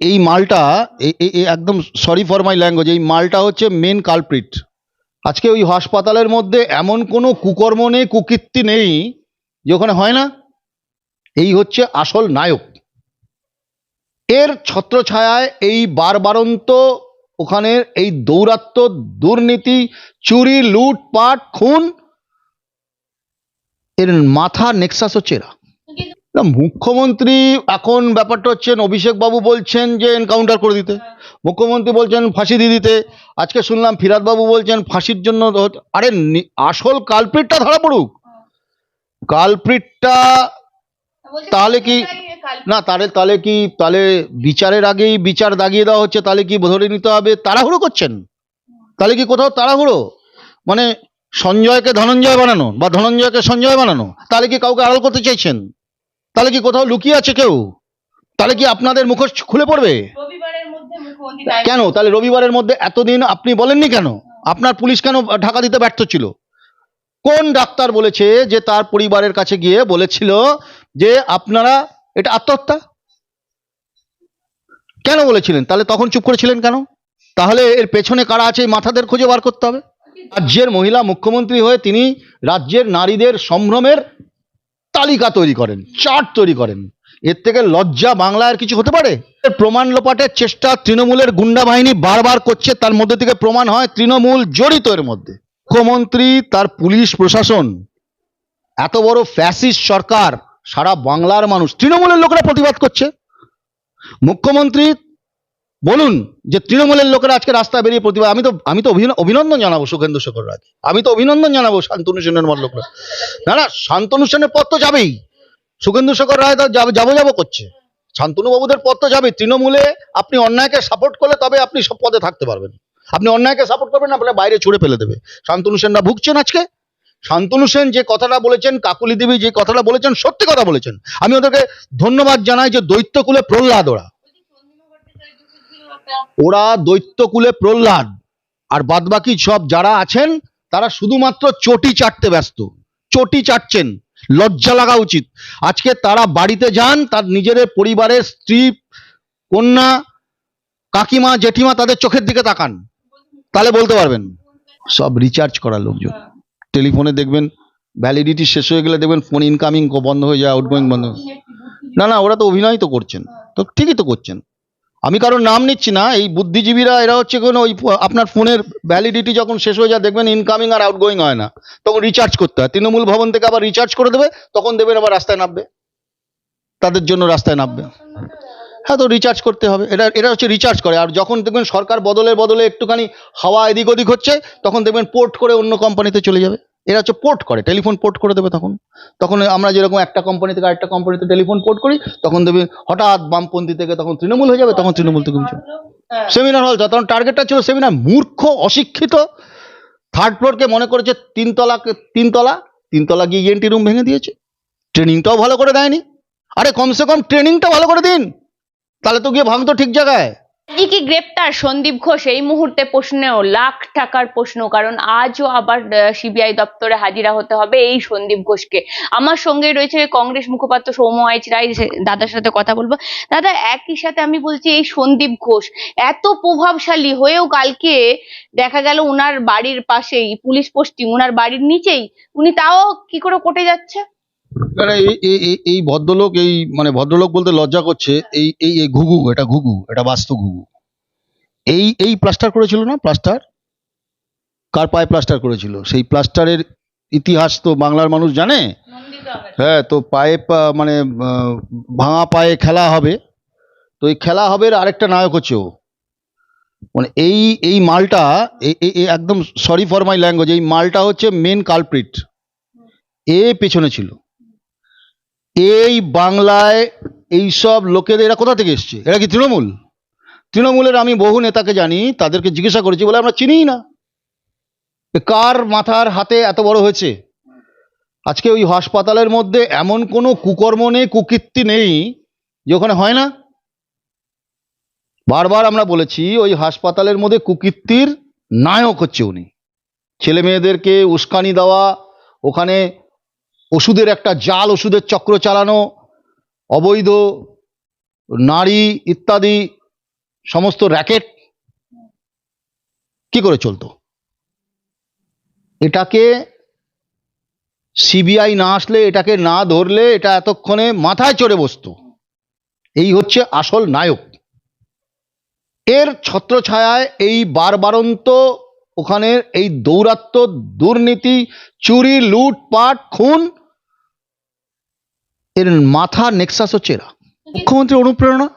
এই মালটা একদম সরি ফর মাই ল্যাঙ্গুয়েজ এই মালটা হচ্ছে মেন কালপ্রিট আজকে ওই হাসপাতালের মধ্যে এমন কোনো কুকর্ম নেই, কুকীর্তি নেই, যে ওখানে হয় না। এই হচ্ছে আসল নায়ক। এর ছত্রছায়ায় এই বারবারন্ত ওখানের এই দৌরাত্ম্য, দুর্নীতি, চুরি, লুটপাট, খুন, এর মাথা নেক্সাস হচ্ছে এরা না, মুখ্যমন্ত্রী এখন ব্যাপারটা হচ্ছেন অভিষেক বাবু বলছেন যে এনকাউন্টার করে দিতে। মুখ্যমন্ত্রী বলছেন ফাঁসি দিয়ে দিতে। আজকে শুনলাম ফিরাদ বাবু বলছেন ফাঁসির জন্য আরে আসল কালপ্রিটটা ধরা পড়ুক। কালপ্রিটটা তাহলে কি না তাহলে তাহলে কি তাহলে বিচারের আগেই বিচার দাগিয়ে দেওয়া হচ্ছে তাহলে কি ধরে নিতে হবে? তাড়াহুড়ো করছেন। তাহলে কি কোথাও তাড়াহুড়ো? মানে সঞ্জয়কে ধনঞ্জয় বানানো বা ধনঞ্জয়কে সঞ্জয় বানানো তাহলে কি কাউকে আড়াল করতে চাইছেন? তাহলে কি কোথাও লুকিয়ে আছে কেউ? তাহলে কি আপনাদের মুখোশ খুলে পড়বে? কেন? তাহলে রবিবারের মধ্যে এতদিন আপনি বলেননি কেন? আপনার পুলিশ কেন ঢাকা দিতে ব্যর্থ ছিল? কোন ডাক্তার বলেছে যে তার পরিবারের কাছে গিয়ে বলেছিল যে আপনারা এটা আত্মহত্যা? কেন বলেছিলেন? তাহলে তখন চুপ করেছিলেন কেন? তাহলে এর পেছনে কারা আছে মাথাদের খুঁজে বার করতে হবে? রাজ্যের মহিলা মুখ্যমন্ত্রী হয়ে তিনি রাজ্যের নারীদের সম্ভ্রমের তালিকা তৈরি করেন, চার্ট তৈরি করেন। এর থেকে লজ্জা বাংলার কিছু হতে পারে? প্রমাণ লোপাটের চেষ্টা তৃণমূলের গুন্ডা বাহিনী বারবার করছে, তার মধ্যে থেকে প্রমাণ হয় তৃণমূল জড়িত এর মধ্যে। মুখ্যমন্ত্রী, তার পুলিশ প্রশাসন, এত বড় ফ্যাসিস্ট সরকার, সারা বাংলার মানুষ, তৃণমূলের লোকেরা প্রতিবাদ করছে। মুখ্যমন্ত্রী বলুন যে তৃণমূলের লোকেরা আজকে রাস্তায় বেরিয়ে প্রতিবাদ আমি তো আমি তো অভিনন্দন জানাব সুখেন্দু শেখর রায় আমি তো অভিনন্দন জানাব শান্তনু সেনের মত লোকরা। না না, শান্তনু সেনের পথ তো যাবেই। সুখেন্দু শেখর রায় তো যাবে- যাব যাব করছে। শান্তনু বাবুদের পথ তো যাবে তৃণমূলে আপনি অন্যায়কে সাপোর্ট করলে তবে আপনি সব পদে থাকতে পারবেন। আপনি অন্যায়কে সাপোর্ট করবেন না আপনার বাইরে ছুড়ে ফেলে দেবে। শান্তনু সেনরা ভুগছেন আজকে? শান্তনু সেন যে কথাটা বলেছেন, কাকুলি দেবী যে কথাটা বলেছেন, সত্যি কথা বলেছেন। আমি ওদেরকে ধন্যবাদ জানাই যে দৈত্যকুলে প্রহ্লাদ ওরা। ওরা দৈত্যকুলে প্রহ্লাদ। আর বাদবাকি সব যারা আছেন, তারা শুধুমাত্র চটি চাটতে ব্যস্ত। চটি চাটছেন। লজ্জা লাগা উচিত। আজকে তারা বাড়িতে যান, তার নিজেদের পরিবারের স্ত্রী, কন্যা, কাকিমা, জেঠিমা তাদের চোখের দিকে তাকান। তাহলে বলতে পারবেন। সব রিচার্জ করা লোকজন। টেলিফোনে দেখবেন ভ্যালিডিটি শেষ হয়ে গেলে দেখবেন ফোন ইনকামিং বন্ধ হয়ে যায় আউটগোয়িং বন্ধ না না, ওরা তো অভিনয় তো করছেন। তো ঠিকই তো করছেন। আমি কারোর নাম নিচ্ছি না, এই বুদ্ধিজীবীরা, এরা হচ্ছে কোনো ওই আপনার ফোনের ভ্যালিডিটি যখন শেষ হয়ে যায়, দেখবেন ইনকামিং আর আউটগোয়িং হয় না। তখন রিচার্জ করতে হয়। তৃণমূল ভবন থেকে আবার রিচার্জ করে দেবে, তখন দেবেন আবার রাস্তায় নামবে। তাদের জন্য রাস্তায় নামবে। হ্যাঁ তো রিচার্জ করতে হবে। এটা এটা হচ্ছে রিচার্জ করে। আর যখন দেখবেন সরকার বদলের বদলে একটুখানি হাওয়া এদিক ওদিক হচ্ছে, তখন দেখবেন পোর্ট করে অন্য কোম্পানিতে চলে যাবে। এরা হচ্ছে পোর্ট করে টেলিফোন পোর্ট করে দেবে তখন। তখন আমরা যেরকম একটা কোম্পানি থেকে আরেকটা কোম্পানিতে টেলিফোন পোর্ট করি, তখন দেবে হঠাৎ বামপন্থী থেকে তখন তৃণমূল হয়ে যাবে, তখন তৃণমূল থেকে। সেমিনার হল তখন টার্গেটটা ছিল সেমিনার মূর্খ, অশিক্ষিত থার্ড ফ্লোরকে মনে করেছে তিনতলা তিনতলা তিনতলা গিয়ে ইএনটি রুম ভেঙে দিয়েছে। ট্রেনিংটাও ভালো করে দেয়নি। আরে কমসে কম ট্রেনিংটা ভালো করে দিন। তাহলে তো গিয়ে ভাঙতো ঠিক জায়গায়। কি গ্রেপ্তার, সন্দীপ ঘোষ এই মুহূর্তে প্রশ্নেও, লাখ টাকার প্রশ্ন, কারণ আজও আবার সিবিআই দপ্তরে হাজিরা হতে হবে এই সন্দীপ ঘোষকে। আমার সঙ্গে রয়েছে কংগ্রেস মুখপাত্র সৌম্য আইচ রায় দাদার সাথে কথা বলব। দাদা, একই সাথে আমি বলছি এই সন্দীপ ঘোষ এত প্রভাবশালী হয়েও কালকে দেখা গেল উনার বাড়ির পাশেই, পুলিশ পোস্টিং, উনার বাড়ির নিচেই, উনি তাও কি করে কোটে যাচ্ছে? এই এই- এই এই ভদ্রলোক এই মানে ভদ্রলোক বলতে লজ্জা করছে এই এই এই ঘুঘু এটা ঘুঘু এটা বাস্তু ঘুঘু। এই এই প্লাস্টার করেছিল না? প্লাস্টার কার পায়ে প্লাস্টার করেছিল? সেই প্লাস্টারের ইতিহাস তো বাংলার মানুষ জানে? হ্যাঁ তো পায়ে মানে ভাঙা পায়ে খেলা হবে। তো এই খেলা হবে আরেকটা নায়ক হচ্ছে ও। মানে এই এই মালটা একদম সরি ফর মাই ল্যাঙ্গুয়েজ এই মালটা হচ্ছে মেন কালপ্রিট এ পেছনে ছিল। এই বাংলায় এই সব লোকেদের এরা কোথা থেকে এসছে? এরা কি তৃণমূল? তৃণমূলের আমি বহু নেতাকে জানি, তাদেরকে জিজ্ঞাসা করেছি বলে আমরা চিনিই না। কার মাথার হাতে এত বড় হয়েছে? আজকে ওই হাসপাতালের মধ্যে এমন কোনো কুকর্ম নেই, কুকীর্তি নেই, যে ওখানে হয় না। বারবার আমরা বলেছি, ওই হাসপাতালের মধ্যে কুকীর্তির নায়ক হচ্ছে উনি। ছেলে মেয়েদেরকে উস্কানি দেওয়া, ওখানে ওষুধের একটা জাল, ওষুধের চক্র চালানো, অবৈধ, নারী ইত্যাদি, সমস্ত র্যাকেট, কি করে চলতো? এটাকে সিবিআই না আসলে, এটাকে না ধরলে এটা এতক্ষণে মাথায় চড়ে বসতো। এই হচ্ছে আসল নায়ক। এর ছত্রছায়ায় এই বারবারন্ত ওখানের এই দৌরাত্ম্য, দুর্নীতি, চুরি, লুটপাট, খুন এর মাথা নেক্সাস হচ্ছে এরা। মুখ্যমন্ত্রীর অনুপ্রেরণা।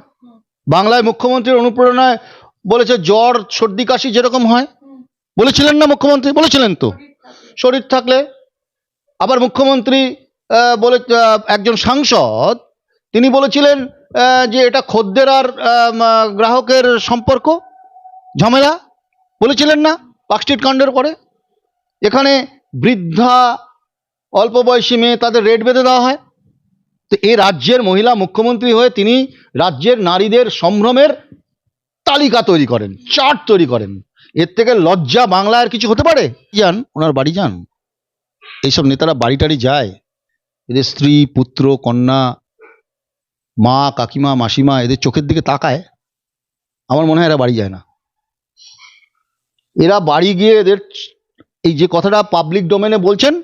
বাংলায় মুখ্যমন্ত্রীর অনুপ্রেরণায় বলেছে, জ্বর, সর্দি, কাশি যেরকম হয়। বলেছিলেন না মুখ্যমন্ত্রী? বলেছিলেন তো। শরীর থাকলে। আবার মুখ্যমন্ত্রী বলে একজন সাংসদ, তিনি বলেছিলেন যে এটা খদ্দের আর গ্রাহকের সম্পর্ক, ঝামেলা। বলেছিলেন না পার্কস্ট্রিট কাণ্ডের পরে। এখানে বৃদ্ধা, অল্প বয়সী মেয়ে, তাদের রেট বেঁধে দেওয়া হয়। তো এই রাজ্যের মহিলা মুখ্যমন্ত্রী হয়ে তিনি রাজ্যের নারীদের সম্ভ্রমের তালিকা তৈরি করেন, চার্ট তৈরি করেন। এর থেকে লজ্জা বাংলার কিছু হতে পারে? যান ওনার বাড়ি যান। এইসব নেতারা বাড়ি টাড়ি যায়। এদের স্ত্রী, পুত্র, কন্যা, মা, কাকিমা, মাসিমা এদের চোখের দিকে তাকায়। আমার মনে হয় এরা বাড়ি যায় না। এরা বাড়ি গিয়ে এদের এই যে কথাটা পাবলিক ডোমেনে বলছেন,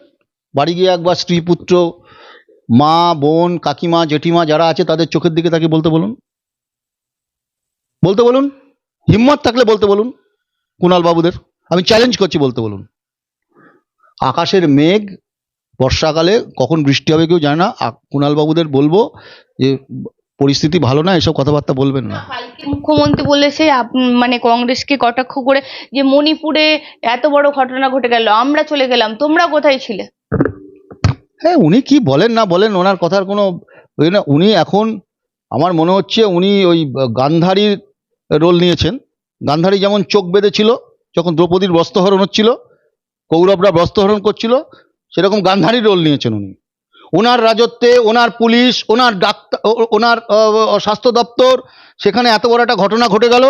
বাড়ি গিয়ে একবার স্ত্রী, পুত্র মা, বোন, কাকিমা, জেঠিমা যারা আছে তাদের চোখের দিকে তাকে বলতে বলুন। বলতে বলুন? হিম্মত থাকলে বলতে বলুন কুণাল বাবুদের আমি চ্যালেঞ্জ করছি বলতে বলুন। আকাশের মেঘ, বর্ষাকালে কখন বৃষ্টি হবে কেউ জানে না। কুণাল বাবুদের বলব যে, পরিস্থিতি ভালো না, এসব কথাবার্তা বলবেন না। মুখ্যমন্ত্রী বলেছে মানে কংগ্রেসকে কটাক্ষ করে যে, মণিপুরে এত বড় ঘটনা ঘটে গেল, আমরা চলে গেলাম, তোমরা কোথায় ছিলে? হ্যাঁ উনি কি বলেন না বলেন, ওনার কথার কোনো ওই না। উনি এখন, আমার মনে হচ্ছে উনি ওই গান্ধারীর রোল নিয়েছেন। গান্ধারী যেমন চোখ বেঁধেছিল, যখন দ্রৌপদীর বস্ত্রহরণ হচ্ছিল, কৌরবরা বস্ত্রহরণ করছিল, সেরকম গান্ধারীর রোল নিয়েছেন উনি। ওনার রাজত্বে, ওনার পুলিশ, ওনার ডাক্তার ওনার স্বাস্থ্য দপ্তর, সেখানে এত বড় একটা ঘটনা ঘটে গেল।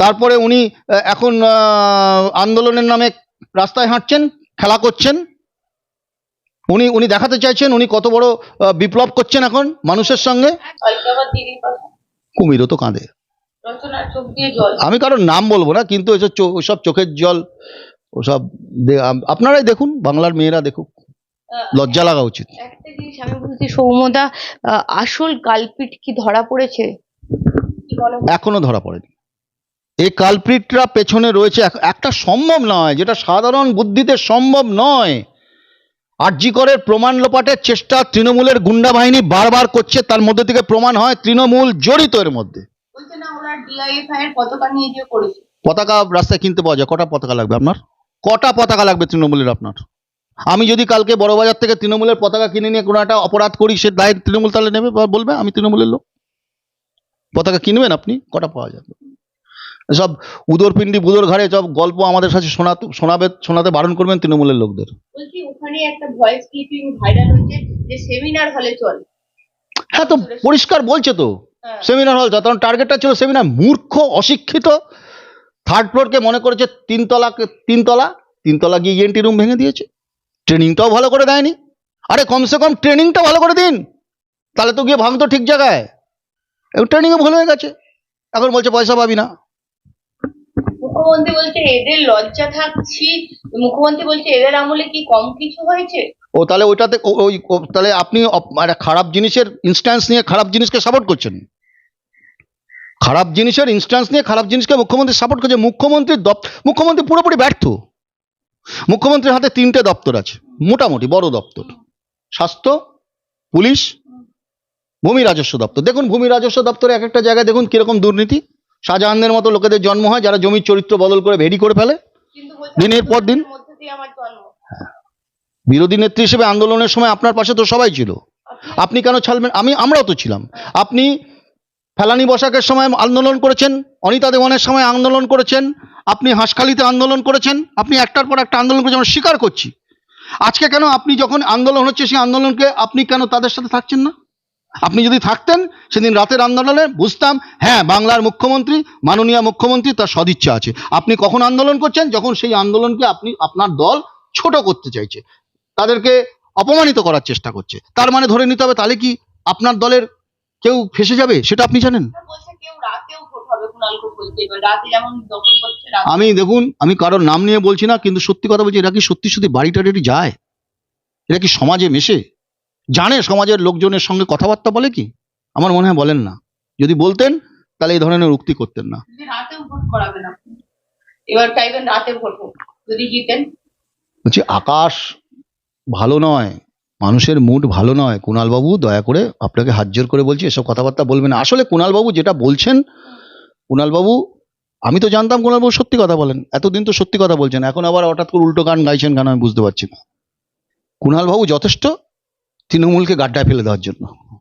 তারপরে উনি এখন আন্দোলনের নামে রাস্তায় হাঁটছেন, খেলা করছেন। উনি উনি দেখাতে চাইছেন উনি কত বড় বিপ্লব করছেন এখন মানুষের সঙ্গে? কুমিরও তো কাঁদে। আমি কারোর নাম বলব না কিন্তু এসব ওসব চোখের জল ওসব আপনারাই দেখুন বাংলার মেয়েরা দেখুক। লজ্জা লাগা উচিত। একটা জিনিস আমি বলছি সৌমদা আসল কালপিট কি ধরা পড়েছে? এখনও ধরা পড়েনি। এই কালপ্রিটরা পেছনে রয়েছে এক- একটা সম্ভব নয় যেটা সাধারণ বুদ্ধিতে সম্ভব নয়। আরজিকরের প্রমাণ লোপাটের চেষ্টা তৃণমূলের গুন্ডা বাহিনী বারবার করছে তার মধ্যে থেকে প্রমাণ হয় তৃণমূল জড়িত এর মধ্যে। পতাকা রাস্তায় কিনতে পাওয়া যায় কটা পতাকা লাগবে আপনার? কটা পতাকা লাগবে তৃণমূলের আপনার? আমি যদি কালকে বড়বাজার থেকে তৃণমূলের পতাকা কিনে নিয়ে কোনো একটা অপরাধ করি সে দায় তৃণমূল তাহলে নেবে বলবে আমি তৃণমূলের লোক। পতাকা কিনবেন আপনি কটা পাওয়া যাবে? সব উদরপিণ্ডি বুদর ঘাড়ে সব গল্প আমাদের সাথে শোনাতে শোনাবে শোনাতে বারণ করবেন তৃণমূলের লোকদের। বলছি ওখানে একটা ভয়েস ক্লিপিং ভাইরাল হয়েছে যে সেমিনার হলে চল। হ্যাঁ তো পরিষ্কার বলছে তো। সেমিনার হল তখন টার্গেটটা ছিল সেমিনার মূর্খ অশিক্ষিত। থার্ড ফ্লোরকে মনে করেছে তিনতলা তিনতলা তিনতলা গিয়ে ইএনটি রুম ভেঙে দিয়েছে। ট্রেনিংটাও ভালো করে দেয়নি। আরে কমসে কম ট্রেনিংটা ভালো করে দিন। তাহলে তো গিয়ে ভাঙতো ঠিক জায়গায়। এবং ট্রেনিংও ভুল হয়ে গেছে। এখন বলছে পয়সা পাবি না। মুখ্যমন্ত্রী বলছে এদের লজ্জা থাকছি। মুখ্যমন্ত্রী বলছে এদের আমলে কি কম কিছু হয়েছে? ও তাহলে ওইটাতে ওই তাহলে আপনি একটা খারাপ জিনিসের ইনস্ট্যান্স নিয়ে খারাপ জিনিসকে সাপোর্ট করছেন। খারাপ জিনিসের ইনস্ট্যান্স নিয়ে খারাপ জিনিসকে মুখ্যমন্ত্রী সাপোর্ট করছে। মুখ্যমন্ত্রীর মুখ্যমন্ত্রী পুরোপুরি ব্যর্থ। মুখ্যমন্ত্রীর হাতে তিনটে দপ্তর আছে, মোটামুটি বড় দপ্তর। স্বাস্থ্য, পুলিশ, ভূমি রাজস্ব দপ্তর। দেখুন, ভূমি রাজস্ব দপ্তরে এক একটা জায়গায় দেখুন কীরকম দুর্নীতি। শাহজাহানদের মতো লোকেদের জন্ম হয় যারা জমির চরিত্র বদল করে ভেরি করে ফেলে দিনের পর দিন? জন্ম। বিরোধী নেত্রী হিসেবে আন্দোলনের সময় আপনার পাশে তো সবাই ছিল। আপনি কেন ছাড়বেন? আমি আমরাও তো ছিলাম। আপনি ফেলানি বসাকের সময় আন্দোলন করেছেন অনিতা দেওয়ানের সময় আন্দোলন করেছেন আপনি হাঁসখালিতে আন্দোলন করেছেন আপনি একটার পর একটা আন্দোলন করেছেন আমরা স্বীকার করছি। আজকে কেন আপনি যখন আন্দোলন হচ্ছে সেই আন্দোলনকে আপনি কেন তাদের সাথে থাকছেন না? আপনি যদি থাকতেন সেদিন রাতের আন্দোলনে বুঝতাম হ্যাঁ বাংলার মুখ্যমন্ত্রী মাননীয় মুখ্যমন্ত্রী তার সদিচ্ছা আছে। আপনি কখন আন্দোলন করছেন? যখন সেই আন্দোলনকে আপনি আপনার দল ছোট করতে চাইছে। তাদেরকে অপমানিত করার চেষ্টা করছে। তার মানে ধরে নিতে হবে তাহলে কি আপনার দলের কেউ ফেসে যাবে? সেটা আপনি জানেন। আমি দেখুন আমি কারোর নাম নিয়ে বলছি না কিন্তু সত্যি কথা বলছি এরা কি সত্যি সত্যি বাড়ি টাড়ি যায়? এরা কি সমাজে মেশে? জানে সমাজের লোকজনের সঙ্গে কথাবার্তা বলে কি? আমার মনে হয় বলেন না। যদি বলতেন তাহলে এই ধরনের উক্তি করতেন না। যদি ভোট করাবেন আপনি এবার চাইবেন রাতে ভোট যদি জিতেন। বলছি আকাশ ভালো নয় মানুষের মুড ভালো নয় কুণালবাবু দয়া করে আপনাকে হাত জোর করে বলছি এসব কথাবার্তা বলবেন আসলে কুণালবাবু যেটা বলছেন কুণালবাবু আমি তো জানতাম কুণালবাবু সত্যি কথা বলেন এতদিন তো সত্যি কথা বলছেন এখন আবার হঠাৎ করে উল্টো গান গাইছেন কেন আমি বুঝতে পারছি না। কুণালবাবু যথেষ্ট তৃণমূলকে গাড্ডায় ফেলে দেওয়ার জন্য।